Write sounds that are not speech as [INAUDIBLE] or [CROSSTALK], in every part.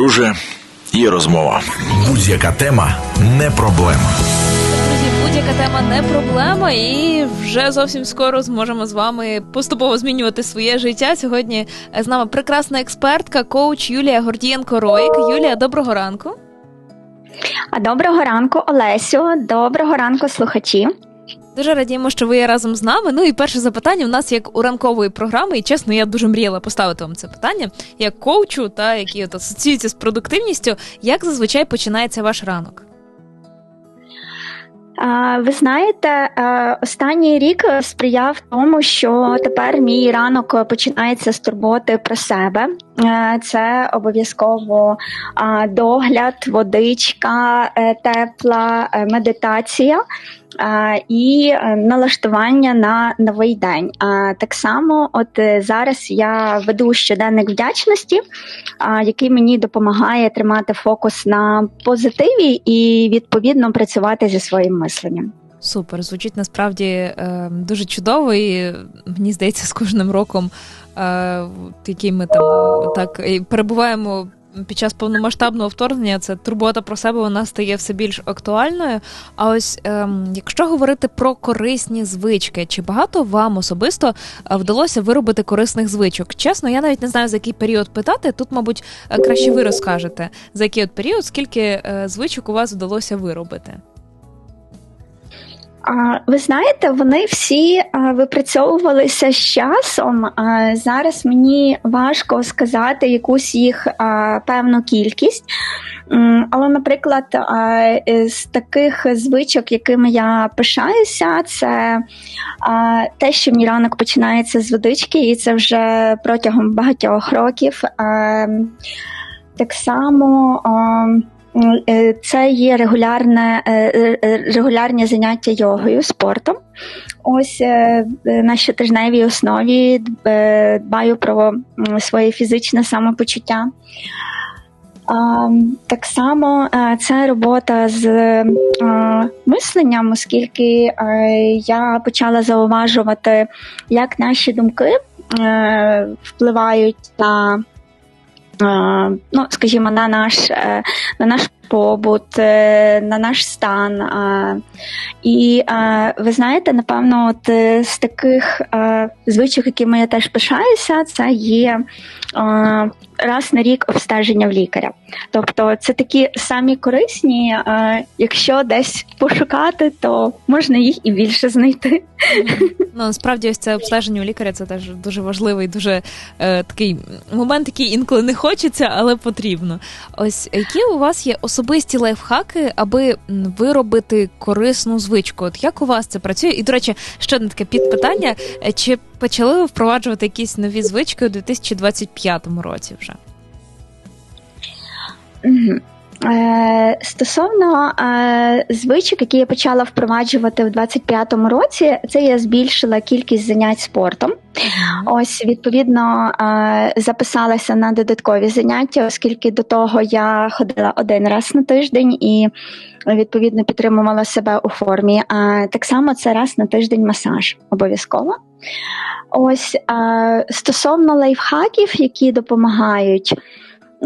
друже, є розмова. Будь-яка тема не проблема. Друзі, будь-яка тема не проблема, і вже зовсім скоро зможемо з вами поступово змінювати своє життя. Сьогодні з нами прекрасна експертка, коуч Юлія Гордієнко Роїк. Юлія, доброго ранку. А доброго ранку, Олесю. Доброго ранку, слухачі. Дуже радіємо, що ви є разом з нами. Ну і перше запитання у нас як у ранкової програми, і чесно, я дуже мріяла поставити вам це питання як коучу, та які от асоціюються з продуктивністю. Як зазвичай починається ваш ранок? Ви знаєте, останній рік сприяв тому, що тепер мій ранок починається з турботи про себе. Це обов'язково догляд, водичка, е, тепла е, медитація і е, налаштування на новий день. Так само, от е, зараз я веду щоденник вдячності, який мені допомагає тримати фокус на позитиві і відповідно працювати зі своїм мисленням. Супер, звучить насправді е, дуже чудово, і мені здається, з кожним роком, е, який ми там так перебуваємо під час повномасштабного вторгнення це турбота про себе вона стає все більш актуальною. А ось ем, якщо говорити про корисні звички, чи багато вам особисто е, вдалося виробити корисних звичок? Чесно, я навіть не знаю за який період питати. Тут, мабуть, краще ви розкажете за який от період, скільки е, звичок у вас вдалося виробити. Ви знаєте, вони всі випрацьовувалися з часом. Зараз мені важко сказати якусь їх певну кількість. Але, наприклад, з таких звичок, якими я пишаюся, це те, що мій ранок починається з водички, і це вже протягом багатьох років. Так само. Е, це є регулярне, е, е, регулярні заняття йогою, спортом. Ось на щотижневій основі дбаю про своє фізичне самопочуття. Так само це робота з мисленням, оскільки я почала зауважувати, як наші думки впливають на ну, скажімо, на наш е, на наш побут, е, на наш стан. І ви знаєте, напевно, от е, з таких звичок, якими я теж пишаюся, це є раз на рік обстеження в лікаря. Тобто це такі самі корисні, якщо десь пошукати, то можна їх і більше знайти. Ну насправді ось це обстеження у лікаря це теж дуже важливий, дуже е, такий момент, який інколи не хочеться, але потрібно. Ось які у вас є особисті лайфхаки, аби виробити корисну звичку? От як у вас це працює? І, до речі, ще одне таке підпитання: е, чи почали ви впроваджувати якісь нові звички у 2025 році вже? Стосовно е, звичок, які я почала впроваджувати в 25-му році, це я збільшила кількість занять спортом. Ось відповідно е, записалася на додаткові заняття, оскільки до того я ходила один раз на тиждень і відповідно підтримувала себе у формі. А так само це раз на тиждень масаж обов'язково. Ось стосовно лайфхаків, які допомагають.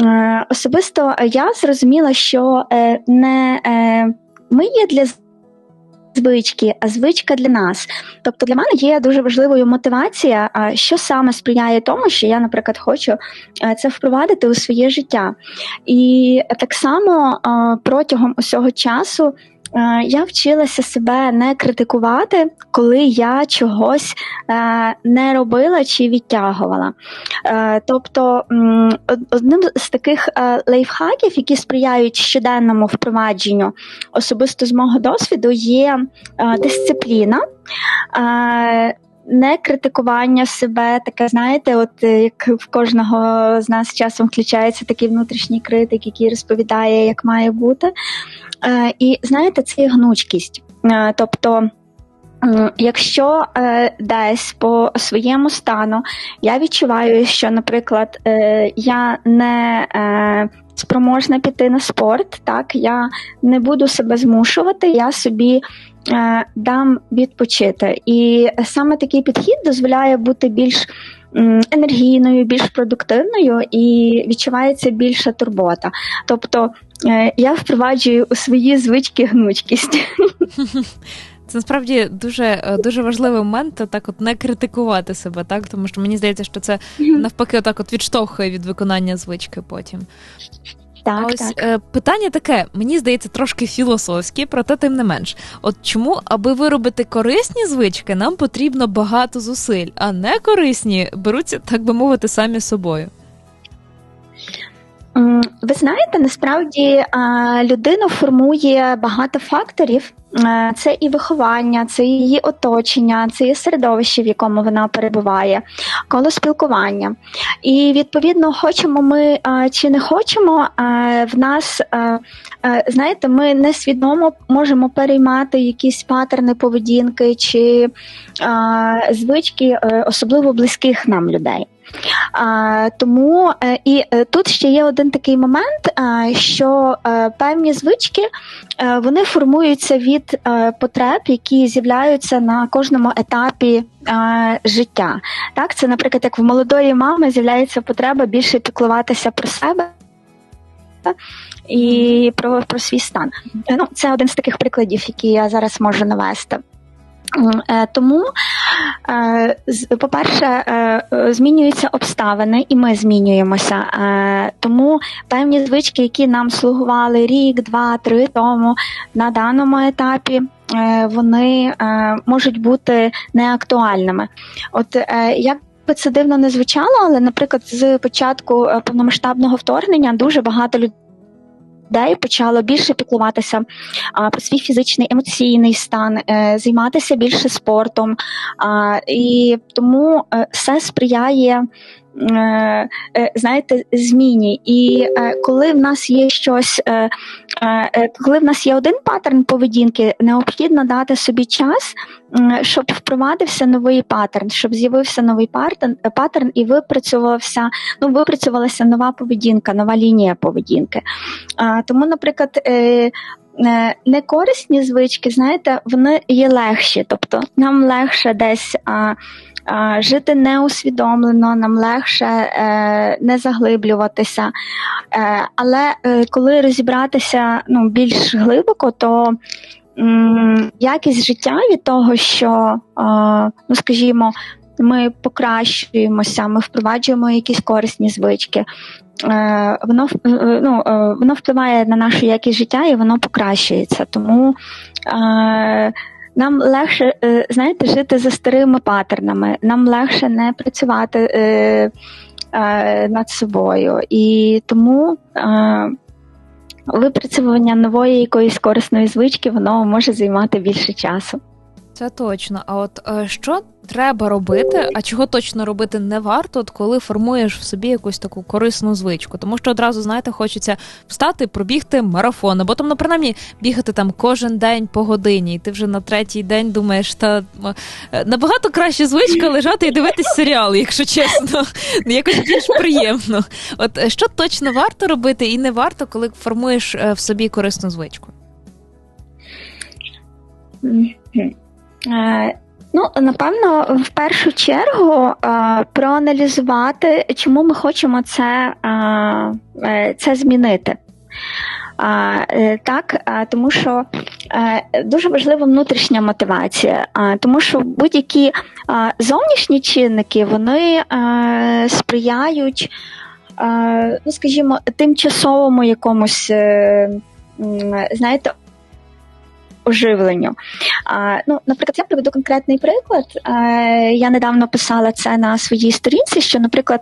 Е, особисто я зрозуміла, що е, не е, ми є для звички, а звичка для нас. Тобто для мене є дуже важливою мотивація, що саме сприяє тому, що я, наприклад, хочу це впровадити у своє життя. І так само протягом усього часу. Е, я вчилася себе не критикувати, коли я чогось е, не робила чи відтягувала. Е, тобто одним з таких лайфхаків, які сприяють щоденному впровадженню, особисто з мого досвіду, є дисципліна. Не критикування себе, таке, знаєте, от як в кожного з нас часом включається такий внутрішній критик, який розповідає, як має бути. Е, і знаєте, це гнучкість. Е, тобто, якщо е, десь по своєму стану я відчуваю, що, наприклад, я не спроможна піти на спорт, так я не буду себе змушувати, я собі дам відпочити. І саме такий підхід дозволяє бути більш енергійною, більш продуктивною і відчувається більша турбота. Тобто е, я впроваджую у свої звички гнучкість. [LAUGHS] Це насправді дуже е, дуже важливий момент, так от не критикувати себе, так тому що мені здається, що це навпаки, отак от відштовхує від виконання звички потім. Так, ось так. Е, питання таке, мені здається, трошки філософське, проте тим не менш. От чому, аби виробити корисні звички, нам потрібно багато зусиль, а не корисні беруться, так би мовити, самі собою. Ви знаєте, насправді людину формує багато факторів. Це і виховання, це її оточення, це і середовище, в якому вона перебуває, коло спілкування. І відповідно, хочемо ми чи не хочемо, в нас знаєте, ми несвідомо можемо переймати якісь патерни поведінки чи звички, е, особливо близьких нам людей. А, Тому е, і е, тут ще є один такий момент, що е, певні звички вони формуються від потреб, які з'являються на кожному етапі життя. Так, це, наприклад, як в молодої мами з'являється потреба більше піклуватися про себе. І про про свій стан. Ну, Це один з таких прикладів, які я зараз можу навести. Е, тому, е, по-перше, е, змінюються обставини, і ми змінюємося. Тому певні звички, які нам слугували рік, два, три тому на даному етапі. Вони можуть бути неактуальними. От як би це дивно не звучало, але, наприклад, з початку повномасштабного вторгнення дуже багато людей людей почала більше піклуватися а, про свій фізичний емоційний стан, е, займатися більше спортом, а, і тому е, все сприяє. Е, знаєте, зміні, і коли в нас є щось, коли в нас є один паттерн поведінки, необхідно дати собі час, щоб впровадився новий паттерн, щоб з'явився новий паттерн, паттерн і випрацювався, ну випрацювалася нова поведінка, нова лінія поведінки. Тому, наприклад, е, е, некорисні звички, знаєте, вони є легші, тобто нам легше десь. Жити неусвідомлено, нам легше е, не заглиблюватися. Е, Але е, коли розібратися ну, більш глибоко, то якість життя від того, що, ну скажімо, ми покращуємося, ми впроваджуємо якісь корисні звички. Воно ну, воно впливає на нашу якість життя і воно покращується. Тому нам легше, знаєте, жити за старими паттернами, нам легше не працювати над собою. І тому випрацювання нової якоїсь корисної звички воно може займати більше часу. Це точно. А от що треба робити, а чого точно робити не варто, от коли формуєш в собі якусь таку корисну звичку. Тому що одразу, знаєте, хочеться встати, пробігти марафон, або там, ну, принаймні, бігати там кожен день по годині, і ти вже на третій день думаєш, та е, набагато краще звичка лежати і дивитись серіал, якщо чесно, якось більш приємно. От е, що точно варто робити і не варто, коли формуєш е, в собі корисну звичку? Ну, напевно, в першу чергу проаналізувати, чому ми хочемо це, е, це змінити. Е, так, тому що е, дуже важлива внутрішня мотивація, тому що будь-які зовнішні чинники вони сприяють, ну скажімо, тимчасовому якомусь, знаєте, оживленню. А, ну, Наприклад, я приведу конкретний приклад. А, я недавно писала це на своїй сторінці, що, наприклад,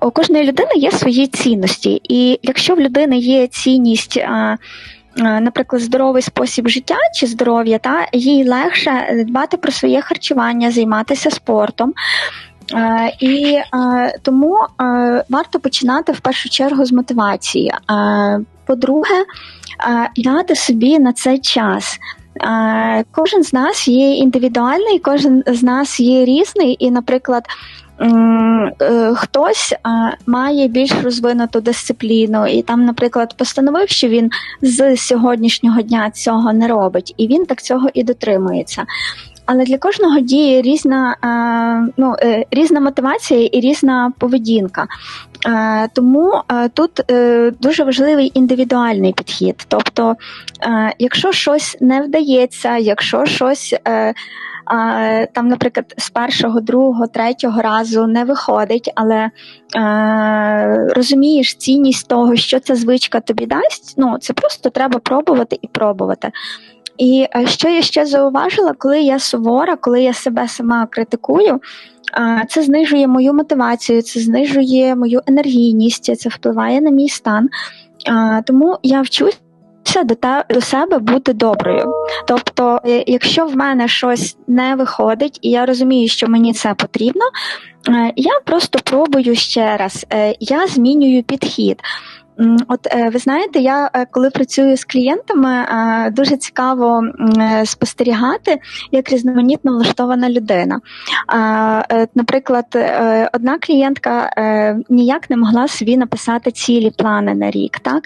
у кожної людини є свої цінності, і якщо в людини є цінність. Наприклад, здоровий спосіб життя чи здоров'я, та їй легше дбати про своє харчування, займатися спортом. І тому варто починати в першу чергу з мотивації. По-друге, дати собі на це час. Кожен з нас є індивідуальний, кожен з нас є різний, і, наприклад, е, хтось має більш розвинуту дисципліну, і там, наприклад, постановив, що він з сьогоднішнього дня цього не робить, і він так цього і дотримується. Але для кожного діє різна ну, різна мотивація і різна поведінка. Тому тут дуже важливий індивідуальний підхід. Тобто, якщо щось не вдається, якщо щось там, наприклад, з першого, другого, третього разу не виходить, але е, розумієш цінність того, що ця звичка тобі дасть, ну це просто треба пробувати і пробувати. І е, що я ще зауважила, коли я сувора, коли я себе сама критикую, це знижує мою мотивацію, це знижує мою енергійність, це впливає на мій стан. Тому я вчусь до те до себе бути доброю. Тобто, е, якщо в мене щось не виходить, і я розумію, що мені це потрібно, е, я просто пробую ще раз, я змінюю підхід. От ви знаєте, я коли працюю з клієнтами, дуже цікаво спостерігати, як різноманітно влаштована людина. Наприклад, одна клієнтка ніяк не могла собі написати цілі плани на рік. так?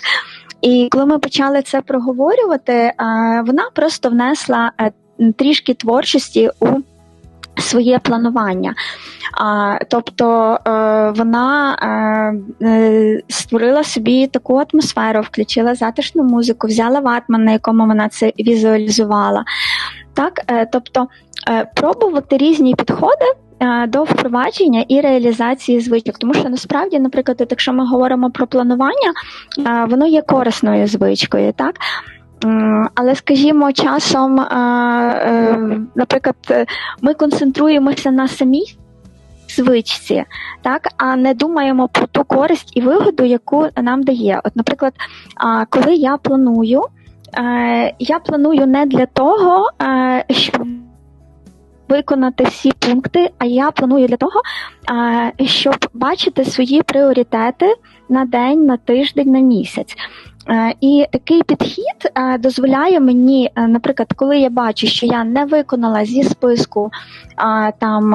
І коли ми почали це проговорювати, вона просто внесла е, трішки творчості у своє планування. А, Тобто е, вона е, створила собі таку атмосферу, включила затишну музику, взяла ватман, на якому вона це візуалізувала. Так, Тобто пробувати різні підходи. Е, до впровадження і реалізації звичок, тому що насправді, наприклад, якщо ми говоримо про планування, е, воно є корисною звичкою, так. Але, скажімо, часом, е, наприклад, ми концентруємося на самій звичці, так, а не думаємо про ту користь і вигоду, яку нам дає. От, наприклад, коли я планую, я планую не для того, щоб виконати всі пункти. А я планую для того, щоб бачити свої пріоритети на день, на тиждень, на місяць. І такий підхід дозволяє мені, наприклад, коли я бачу, що я не виконала зі списку там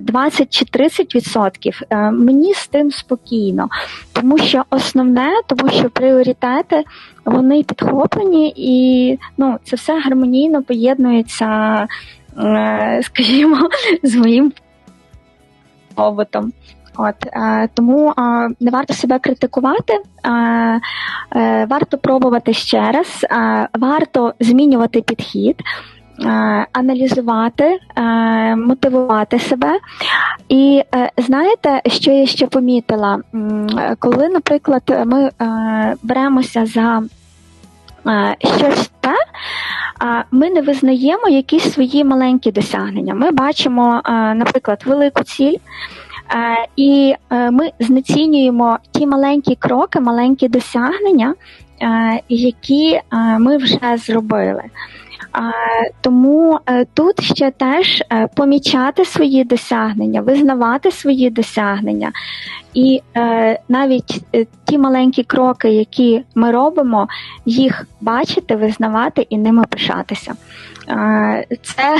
20 чи 30%, мені з тим спокійно, тому що основне, тому що пріоритети вони підхоплені, і ну це все гармонійно поєднується Е, скажімо, [LAUGHS] з моїм побутом. От е, тому е, не варто себе критикувати, е, е, варто пробувати ще раз, е, варто змінювати підхід, аналізувати, мотивувати себе. І знаєте, що я ще помітила? Коли, наприклад, ми беремося за щось те, ми не визнаємо якісь свої маленькі досягнення. Ми бачимо, наприклад, велику ціль. І ми знецінюємо ті маленькі кроки, маленькі досягнення, які ми вже зробили. Тому е, тут ще теж е, помічати свої досягнення, визнавати свої досягнення, і е, навіть ті маленькі кроки, які ми робимо, їх бачити, визнавати і ними пишатися. Це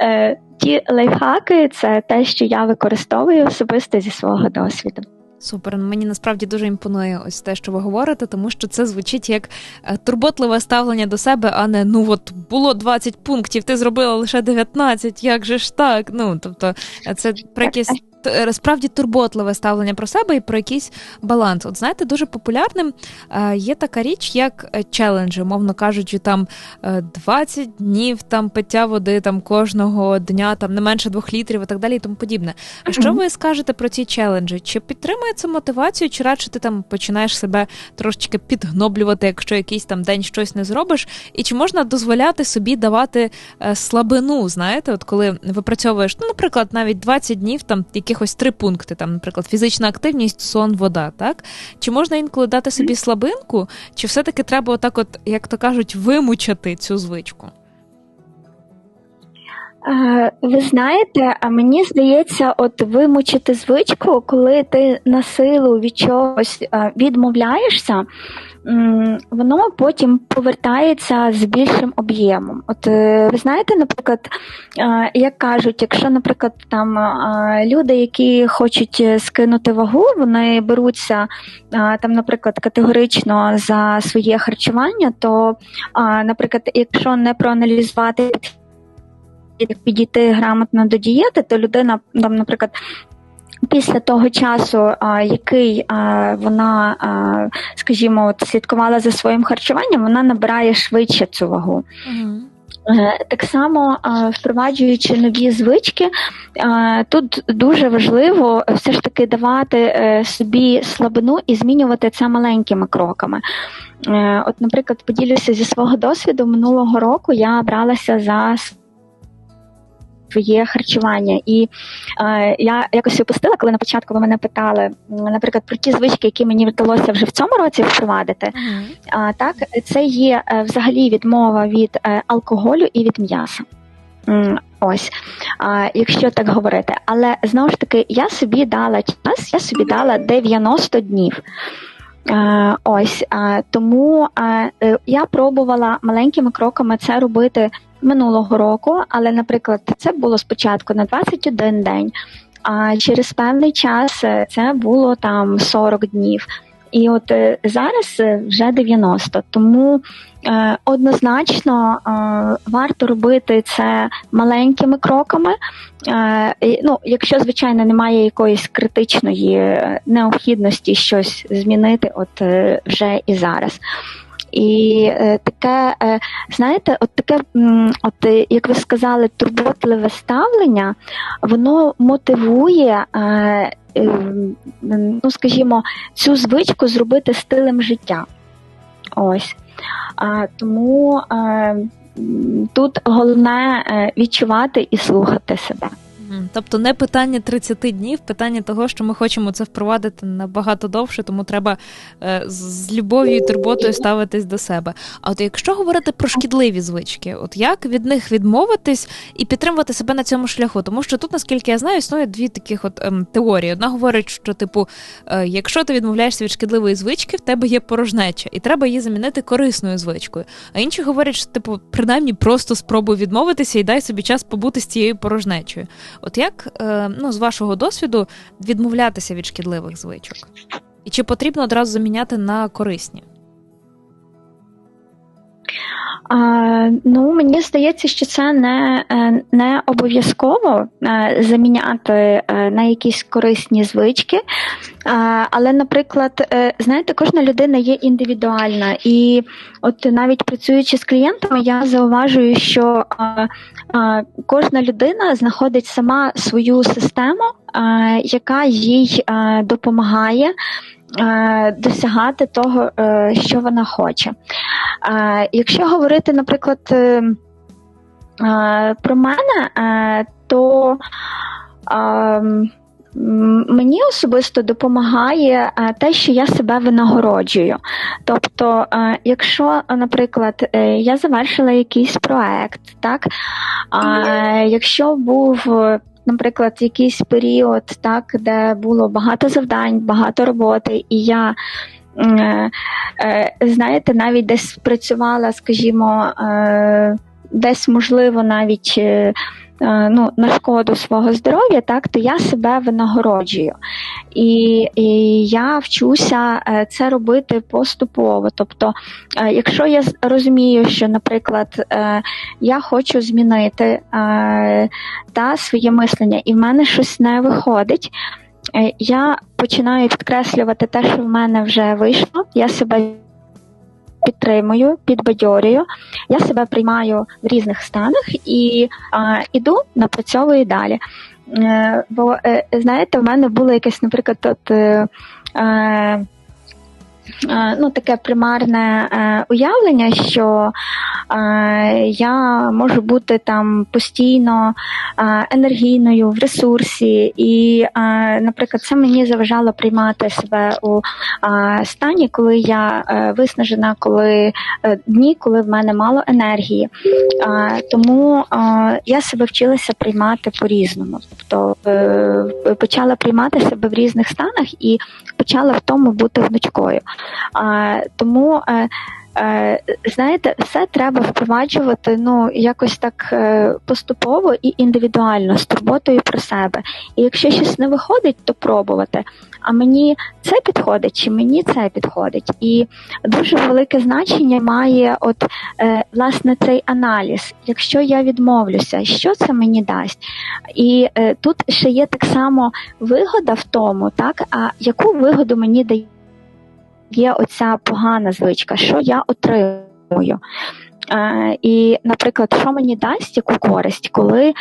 [LAUGHS] ті лайфхаки, це те, що я використовую особисто зі свого досвіду. Супер, мені насправді дуже імпонує ось те, що ви говорите, тому що це звучить як е, турботливе ставлення до себе, а не ну от було 20 пунктів, ти зробила лише 19, як же ж так? Ну тобто, це про якісь Е, справді турботливе ставлення про себе і про якийсь баланс. От знаєте, дуже популярним е, є така річ, як е, челенджі, мовно кажучи, там 20 днів там пиття води там кожного дня, там не менше двох літрів і так далі, і тому подібне. А що ви скажете про ці челенджі? Чи підтримує це мотивацію, чи радше ти там починаєш себе трошечки підгноблювати, якщо якийсь там день щось не зробиш? І чи можна дозволяти собі давати слабину? Знаєте, от коли випрацьовуєш, ну, наприклад, навіть 20 днів там яких якихось три пункти, там, наприклад, фізична активність, сон, вода. так? Чи можна інколи дати собі слабинку, чи все-таки треба, отак, от, як то кажуть, вимучати цю звичку? Ви знаєте, а мені здається, от вимучити звичку, коли ти на силу від чогось відмовляєшся, воно потім повертається з більшим об'ємом. От е, ви знаєте, наприклад, як кажуть, якщо, наприклад, там люди, які хочуть скинути вагу, вони беруться там, наприклад, категорично за своє харчування, то, наприклад, якщо не проаналізувати як підійти грамотно до дієти, то людина там, наприклад. Після того часу, а, який а, вона, а, скажімо, от слідкувала за своїм харчуванням, вона набирає швидше цю вагу. Угу. Так само впроваджуючи нові звички, тут дуже важливо все ж таки давати е, собі слабину і змінювати це маленькими кроками. Е, от, наприклад, поділюся зі свого досвіду минулого року я бралася за своє харчування. І е, я якось опустила, коли на початку ви мене питали, наприклад, про ті звички, які мені вдалося вже в цьому році впровадити. А, Так, це є е, взагалі відмова від е, алкоголю і від м'яса. Ось, а, якщо так говорити, але знову ж таки, я собі дала час, я собі дала 90 днів. А, ось а, тому а, е, я пробувала маленькими кроками це робити минулого року, але, наприклад, це було спочатку на 21 день, а через певний час е, це було там 40 днів. І от е, зараз е, вже 90. Тому е, однозначно е, варто робити це маленькими кроками. Е, ну, Якщо, звичайно, немає якоїсь критичної необхідності щось змінити, от вже і зараз. І е, таке, е, знаєте, от таке, от е, як ви сказали, турботливе ставлення, воно мотивує, ну скажімо, цю звичку зробити стилем життя. Ось. Тому тут головне відчувати і слухати себе. Тобто не питання 30 днів, питання того, що ми хочемо це впровадити набагато довше, тому треба е, з любов'ю і турботою ставитись до себе. А от якщо говорити про шкідливі звички, от як від них відмовитись і підтримувати себе на цьому шляху? Тому що тут, наскільки я знаю, існує дві таких от ем, теорії. Одна говорить, що типу, е, якщо ти відмовляєшся від шкідливої звички, в тебе є порожнеча, і треба її замінити корисною звичкою. А інші говорять, що типу, принаймні просто спробуй відмовитися і дай собі час побути з цією порожнечою. От як е, ну, з вашого досвіду відмовлятися від шкідливих звичок? І чи потрібно одразу заміняти на корисні? Ну, мені здається, що це не е, не обов'язково е, заміняти на якісь корисні звички. Але, наприклад, знаєте, кожна людина є індивідуальна, і от навіть працюючи з клієнтами, я зауважую, що кожна людина знаходить сама свою систему, яка їй допомагає. Досягати того, е, що вона хоче. Якщо говорити, наприклад, е, про мене, е, то Мені особисто допомагає е, те, що я себе винагороджую. Тобто, е, якщо, наприклад, е, я завершила якийсь проект, так якщо був, наприклад, якийсь період, так, де було багато завдань, багато роботи, і я знаєте, навіть десь працювала, скажімо, десь можливо навіть. Е, ну, на шкоду свого здоров'я, так то я себе винагороджую. І, і я вчуся е, це робити поступово. Тобто, е, якщо я розумію, що, наприклад, я хочу змінити та своє мислення, і в мене щось не виходить. Я починаю підкреслювати те, що в мене вже вийшло. Я себе підтримую, підбадьорюю. Я себе приймаю в різних станах і а, іду, напрацьовую далі. Е, бо е, знаєте, в мене було якесь, наприклад, от. Е, е ну, таке примарне е, уявлення, що е, я можу бути там постійно е, енергійною в ресурсі, і, наприклад, це мені заважало приймати себе у стані, коли я виснажена, коли дні, коли в мене мало енергії. Тому я себе вчилася приймати по-різному. Тобто почала приймати себе в різних станах і почала в тому бути гнучкою. Тому е, е, знаєте, все треба впроваджувати ну якось так е, поступово і індивідуально з турботою про себе. І якщо щось не виходить, то пробувати. А мені це підходить, чи мені це підходить, і дуже велике значення має от власне цей аналіз. Якщо я відмовлюся, що це мені дасть? І тут ще є так само вигода в тому, так а яку вигоду мені дає є оця погана звичка, що я отримую. Е, і, наприклад, що мені дасть яку користь, коли е,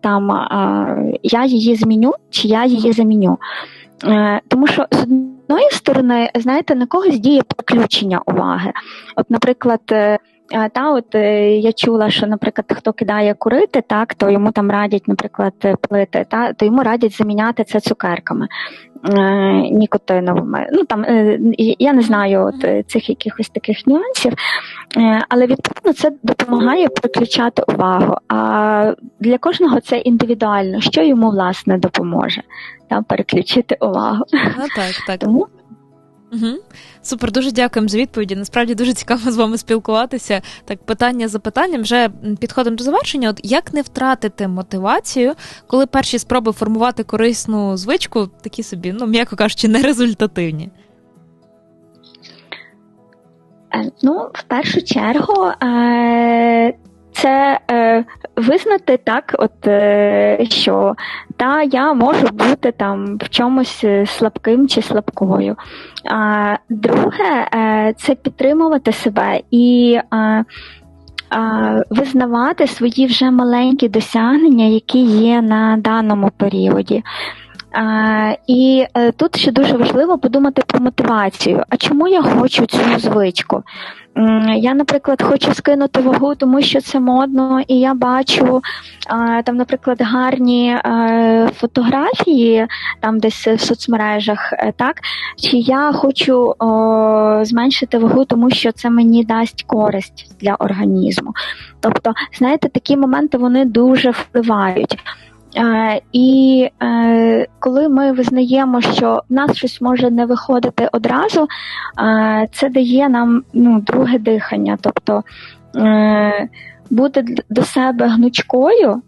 там е, я її зміню, чи я її заміню. Тому що з одної сторони, знаєте, на когось діє приключення уваги. От, наприклад, е, та от е, я чула, що, наприклад, хто кидає курити, так то йому там радять, наприклад, плити, та то йому радять заміняти це цукерками е, нікотиновими. Ну там е, я не знаю от цих якихось таких нюансів, але відповідно це допомагає переключати увагу. А для кожного це індивідуально, що йому власне допоможе там переключити увагу. Ну так, так. Тому Угу. Супер, дуже дякуємо за відповіді. Насправді дуже цікаво з вами спілкуватися. Так, питання за питанням вже підходимо до завершення. От як не втратити мотивацію, коли перші спроби формувати корисну звичку, такі собі, ну м'яко кажучи, нерезультативні? Е, ну, в першу чергу, е, це е, визнати так, от е, що та я можу бути там в чомусь е, слабким чи слабкою. А друге, е, це підтримувати себе і. Е, Визнавати свої вже маленькі досягнення, які є на даному періоді. І е, тут ще дуже важливо подумати про мотивацію. А чому я хочу цю звичку? Я, наприклад, хочу скинути вагу, тому що це модно, і я бачу там, наприклад, гарні е, фотографії там десь в соцмережах, е, так чи я хочу зменшити вагу, тому що це мені дасть користь для організму. Тобто, знаєте, такі моменти вони дуже впливають. Е, і е, коли ми визнаємо, що в нас щось може не виходити одразу, е, це дає нам ну, друге дихання, тобто бути до себе гнучкою.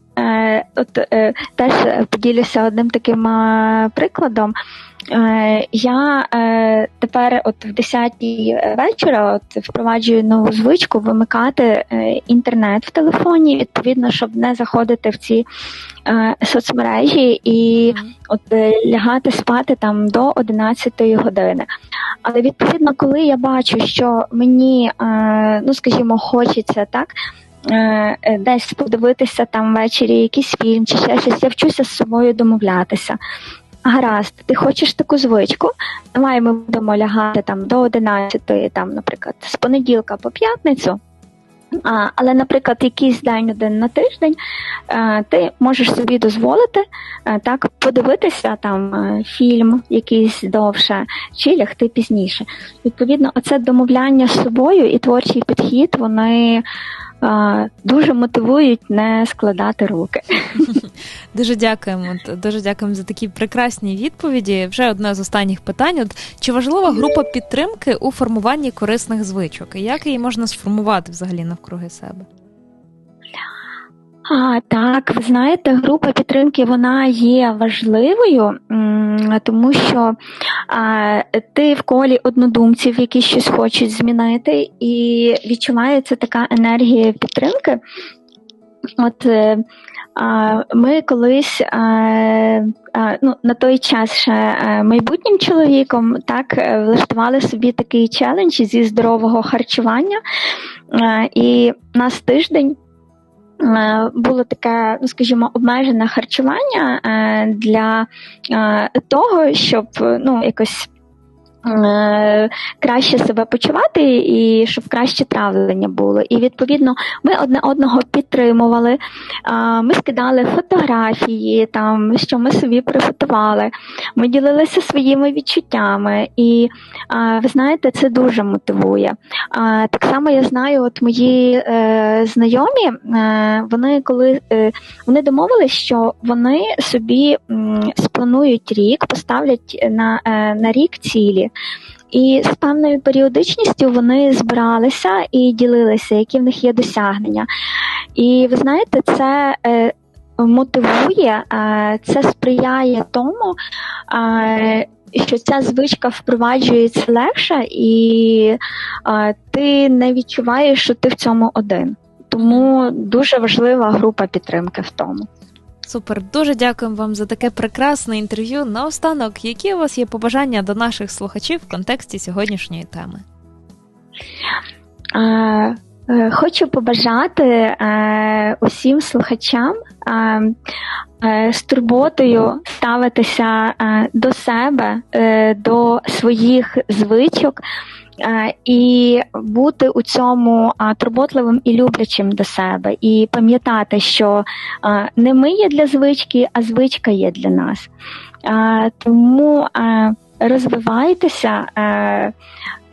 От теж поділюся одним таким прикладом. Е, я е, тепер, от в 10 вечора, от впроваджую нову звичку вимикати е, інтернет в телефоні, відповідно, щоб не заходити в ці соцмережі і от лягати спати там до 11 години. Але відповідно, коли я бачу, що мені, ну скажімо, хочеться так. Десь подивитися там ввечері якийсь фільм чи ще щось, я вчуся з собою домовлятися. Гаразд, ти хочеш таку звичку? Давай ми будемо лягати там до 11, там, наприклад, з понеділка по п'ятницю. А, Але, наприклад, якийсь день один на тиждень а, е, ти можеш собі дозволити а, е, так подивитися там е, фільм якийсь довше, чи лягти пізніше. Відповідно, оце домовляння з собою і творчий підхід, вони дуже мотивують не складати руки. [LAUGHS] Дуже дякуємо. Дуже дякуємо за такі прекрасні відповіді. Вже одне з останніх питань: От чи важлива група підтримки у формуванні корисних звичок? Як її можна сформувати взагалі навкруги себе? А, Так, ви знаєте, група підтримки вона є важливою, тому що а, ти в колі однодумців, які щось хочуть змінити, і відчувається така енергія підтримки. От е, а, ми колись а, а, ну, на той час ще е, майбутнім чоловіком так е, влаштували собі такий челендж зі здорового харчування, і нас тиждень. Е, було таке, ну скажімо, обмежене харчування е, для е, того, щоб ну якось краще себе почувати і щоб краще травлення було. І відповідно ми одне одного підтримували. Ми скидали фотографії, там що ми собі приготували. Ми ділилися своїми відчуттями, і ви знаєте, це дуже мотивує. Так само я знаю, от мої е, знайомі, е, вони коли вони домовились, що вони собі спланують рік, поставлять на, на рік цілі. І з певною періодичністю вони збиралися і ділилися, які в них є досягнення. І ви знаєте, це е, мотивує, е, це сприяє тому, е, що ця звичка впроваджується легше, і ти не відчуваєш, що ти в цьому один. Тому дуже важлива група підтримки в тому. Супер, дуже дякуємо вам за таке прекрасне інтерв'ю. Наостанок, які у вас є побажання до наших слухачів в контексті сьогоднішньої теми? Е, е, Хочу побажати е, усім слухачам е, е, з турботою ставитися до себе, до своїх звичок. І бути у цьому турботливим і люблячим до себе, і пам'ятати, що не ми є для звички, а звичка є для нас. Тому розвивайтеся,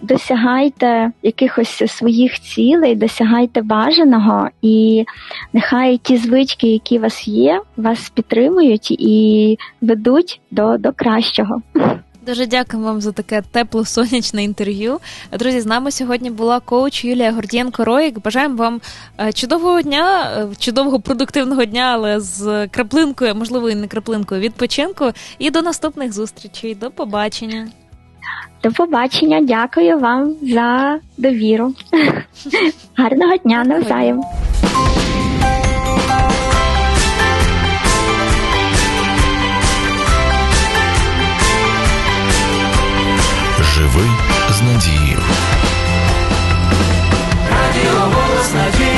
досягайте якихось своїх цілей, досягайте бажаного, і нехай ті звички, які у вас є, вас підтримують і ведуть до, до кращого. Дуже дякуємо вам за таке тепло сонячне інтерв'ю. Друзі, з нами сьогодні була коуч Юлія Гордієнко Роїк. Бажаємо вам е, чудового дня, е, чудового продуктивного дня, але з краплинкою, можливо, і не краплинкою відпочинку. І до наступних зустрічей. До побачення. До побачення, дякую вам за довіру. [LAUGHS] Гарного дня навзаєм. Живи з надією. Радіо голос надії.